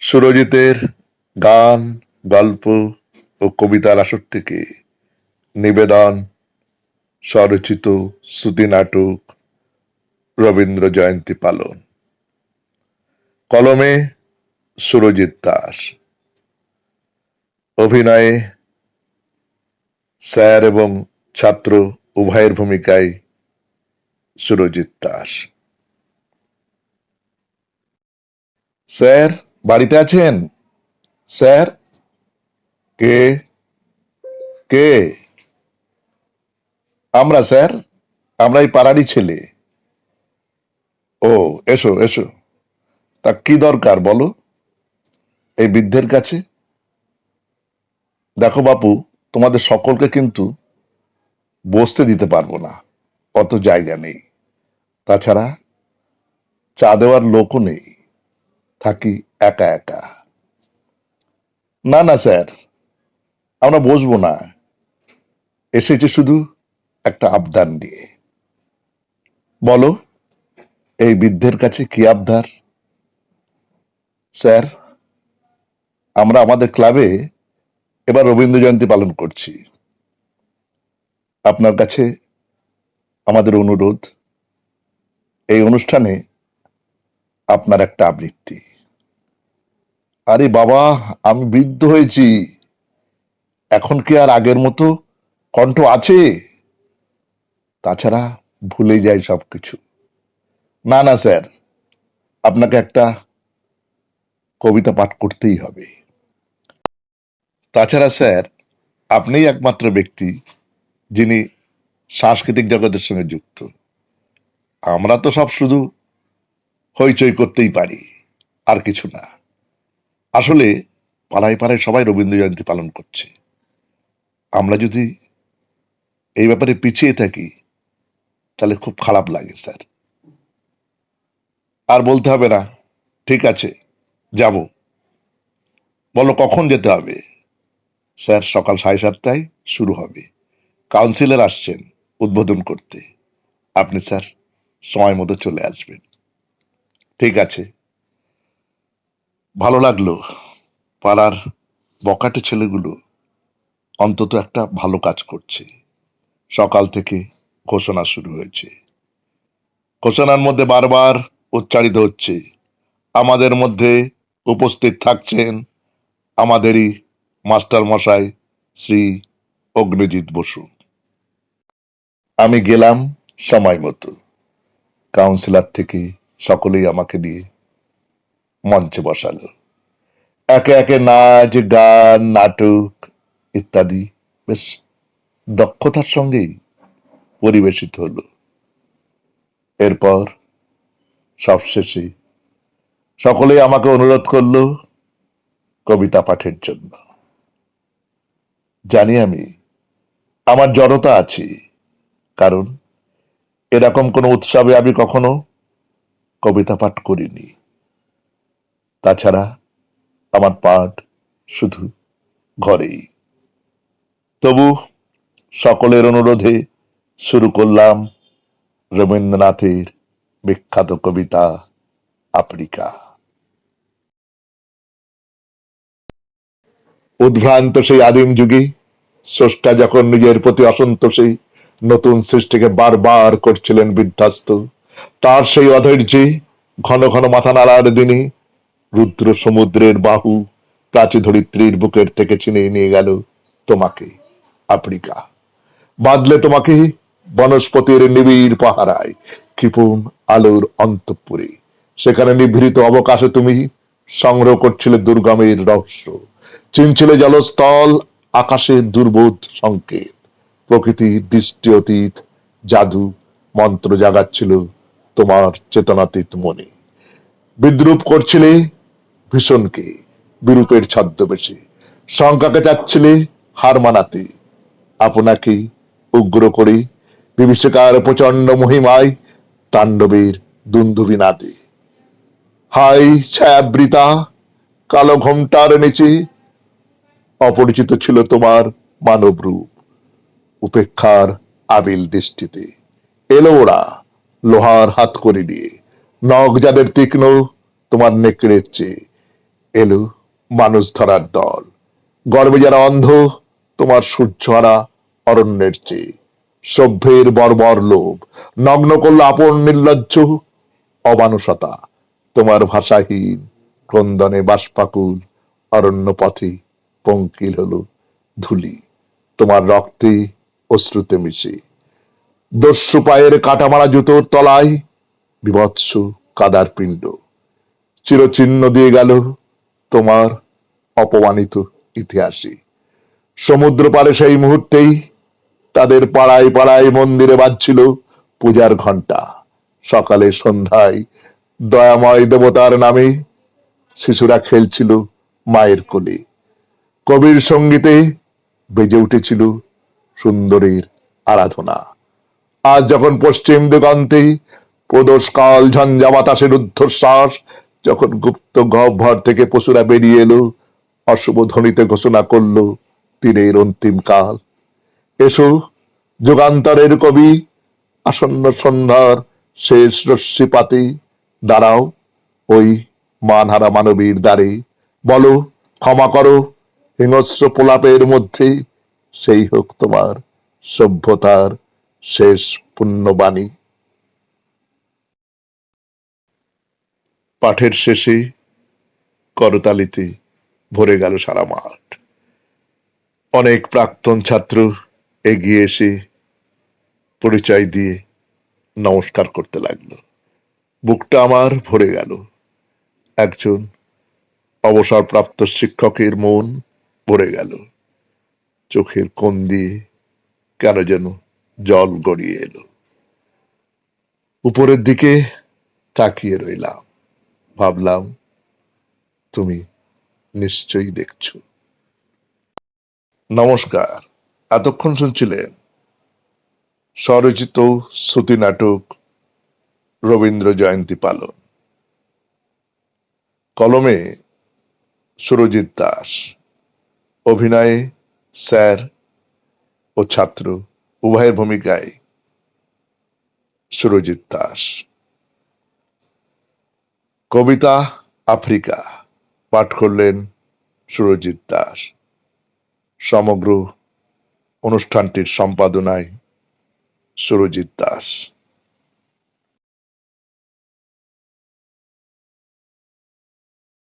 সুরজিতের গান, গল্প ও কবিতার আসর থেকে নিবেদন, স্বরচিত শ্রুতি নাটক রবীন্দ্র জয়ন্তী পালন। কলমে সুরজিৎ দাস। অভিনয়ে স্যার এবং ছাত্র উভয়ের ভূমিকায় সুরজিৎ দাস। স্যার বাড়িতে আছেন? স্যার? কে? কে? আমরা, স্যার? আমরা এই পাড়ারই ছেলে। ও, এসো এসো। তা কি দরকার বলো? এই বৃদ্ধের কাছে? দেখো বাপু, তোমাদের সকলকে কিন্তু বসতে দিতে পারব না। অত জায়গা নেই। তাছাড়া চা দেওয়ার লোকও নেই। থাকি একা একা। না না, স্যার, আমরা বসবো না। এসেছে শুধু একটা আবদার নিয়ে। বলো, এই বৃদ্ধের কাছে কি আবদার? স্যার, আমরা আমাদের ক্লাবে এবার রবীন্দ্র জয়ন্তী পালন করছি। আপনার কাছে আমাদের অনুরোধ, এই অনুষ্ঠানে আপনার একটা আবৃত্তি। আরে বাবা, আমি বৃদ্ধ হয়েছি। এখন কি আর আগের মতো কণ্ঠ আছে? তাছাড়া ভুলে যাই সবকিছু। না না, স্যার, আপনাকে একটা কবিতা পাঠ করতেই হবে। তাছাড়া, স্যার, আপনিই একমাত্র ব্যক্তি যিনি সাংস্কৃতিক জগতের সঙ্গে যুক্ত। আমরা তো সব শুধু হইচই করতেই পারি, আর কিছু না। আসলে পাড়ায় পাড়ায় সবাই রবীন্দ্র জয়ন্তী পালন করছে। আমরা যদি এই ব্যাপারে পিছিয়ে থাকি, তাহলে খুব খারাপ লাগে, স্যার। আর বলতে হবে না, ঠিক আছে, যাব। বলো কখন যেতে হবে? স্যার, সকাল সাড়ে সাতটায় শুরু হবে। কাউন্সিলর আসছেন উদ্বোধন করতে। আপনি, স্যার, সময় মতো চলে আসবেন। ঠিক আছে। ভালো লাগল। পাড়ার বকাটে ছেলেগুলো অন্তত একটা ভালো কাজ করছে। সকাল থেকে ঘোষণা শুরু হয়েছে। ঘোষণার মধ্যে বারবার উচ্চারিত হচ্ছে, আমাদের মধ্যে উপস্থিত থাকছেন আমাদেরই মাস্টার মশাই শ্রী অগ্নিজিৎ বসু। আমি গেলাম সময় মতো। কাউন্সিলর থেকে সকলেই আমাকে দিয়ে মঞ্চে বসালো। একে একে নাচ, গান, নাটক ইত্যাদি বেশ দক্ষতার সঙ্গেই পরিবেশিত হলো। এরপর সবশেষে সকলেই আমাকে অনুরোধ করল কবিতা পাঠের জন্য। জানি আমি, আমার জড়তা আছে, কারণ এরকম কোনো উৎসবে আমি কখনো কবিতা পাঠ করিনি। তাছাড়া আমার পাঠ শুধু ঘরেই। তবু সকলের অনুরোধে শুরু করলাম রবীন্দ্রনাথের বিখ্যাত কবিতা আফ্রিকা। উদ্ভ্রান্ত সেই আদিম যুগে, স্রষ্টা যখন নিজের প্রতি অসন্তোষে নতুন সৃষ্টিকে বারবার করছিলেন বিধ্বস্ত, তার সেই অধৈর্যে ঘন ঘন মাথা নাড়ার দিনে রুদ্র সমুদ্রের বাহু প্রাচী ধরিত্রীর বুকের থেকে ছিনিয়ে নিয়ে গেল তোমাকে, আফ্রিকা। বাঁধলে তোমাকে বনস্পতির নিবিড় পাহারায় কৃপণ আলোর অন্তঃপুরে। সেখানে নিভৃত অবকাশে তুমি সংগ্রহ করছিলে দুর্গমের রহস্য, চিনছিলে জলস্থল আকাশের দুর্বোধ সংকেত, প্রকৃতির দৃষ্টি অতীত, জাদু, মন্ত্র জাগাচ্ছিল তোমার চেতনাতীত মনে। বিদ্রুপ করছিলে ভীষণকে বিরূপের ছদ্মবেশে। শঙ্কাকে চাচ্ছিলে হার মানাতে। আপনাকে উগ্র করে বিভীষিকার প্রচণ্ড মহিমায় তাণ্ডবের দুন্দুবি নাদে হাই ছায়াবৃতা, কালো ঘোমটার নিচে অপরিচিত ছিল তোমার মানব রূপ। উপেক্ষার আবিল দৃষ্টিতে এলো ওরা লোহার হাত করে দিয়ে নখ যাদের তীক্ষ্ণ তোমার নেকড়ের চেয়ে। এলো মানুষ ধরার দল। গর্বে যারা অন্ধ, তোমার সূর্যহারা অরণ্যের চেয়ে। সভ্যের বর্বর লোভ, নগ্ন করল আপন নির্লজ্জ অমানুষতা। তোমার ভাষাহীন ক্রন্দনে বাষ্পাকুল অরণ্য পথে পঙ্কিল হলো ধুলি। তোমার রক্তে অশ্রুতে মিশে। দস্যু পায়ের কাটামারা জুতোর তলায় বিভৎস কাদার পিণ্ড। চিরচিহ্ন দিয়ে গেল তোমার অপমানিত ইতিহাসে সমুদ্র পারে সেই মুহূর্তেই তাদের পাড়ায় পাড়ায় মন্দিরে বাজছিল পূজার ঘণ্টা সকালে সন্ধ্যায় দয়াময় দেবতার নামে শিশুরা খেলছিল মায়ের কোলে। কবির সঙ্গীতে বেজে উঠেছিল সুন্দরীর আরাধনা। আজ যখন পশ্চিম দিগন্তে প্রদোষ কাল ঝঞ্ঝা বাতাসের ঊর্ধ্বশ্বাস যখন গুপ্ত গহ্বর থেকে পশুরা বেরিয়ে এলো, অশুভ ধ্বনিতে ঘোষণা করল তীরের অন্তিম কাল। এসো, যুগান্তরের কবি, আসন্ন সন্ধ্যার শেষ রশ্মিপাতে, দাঁড়াও ওই মানহারা মানবীর দ্বারে। বলো, ক্ষমা করো, হিংস্র প্রলাপের মধ্যে, সেই হোক তোমার সভ্যতার শেষ পুণ্যবাণী। পাঠের শেষে করতালিতে ভরে গেল সারা মাঠ। অনেক প্রাক্তন ছাত্র এগিয়ে এসে পরিচয় দিয়ে নমস্কার করতে লাগল। বুকটা আমার ভরে গেল। একজন অবসরপ্রাপ্ত শিক্ষকের মন ভরে গেল। চোখের কোণ দিয়ে কেন যেন জল গড়িয়ে এলো। উপরের দিকে তাকিয়ে রইলাম। ভাবলাম, তুমি নিশ্চয়ই দেখছ। নমস্কার, এতক্ষণ শুনছিলেন স্বরচিত শ্রুতি নাটক রবীন্দ্র জয়ন্তী পালন। কলমে সুরজিৎ দাস, অভিনয়ে স্যার ও ছাত্র উভয়ের ভূমিকায় সুরজিৎ দাস। কবিতা আফ্রিকা পাঠ করলেন সুরজিৎ দাস। সমগ্র অনুষ্ঠানটির সম্পাদনায় সুরজিৎ দাস।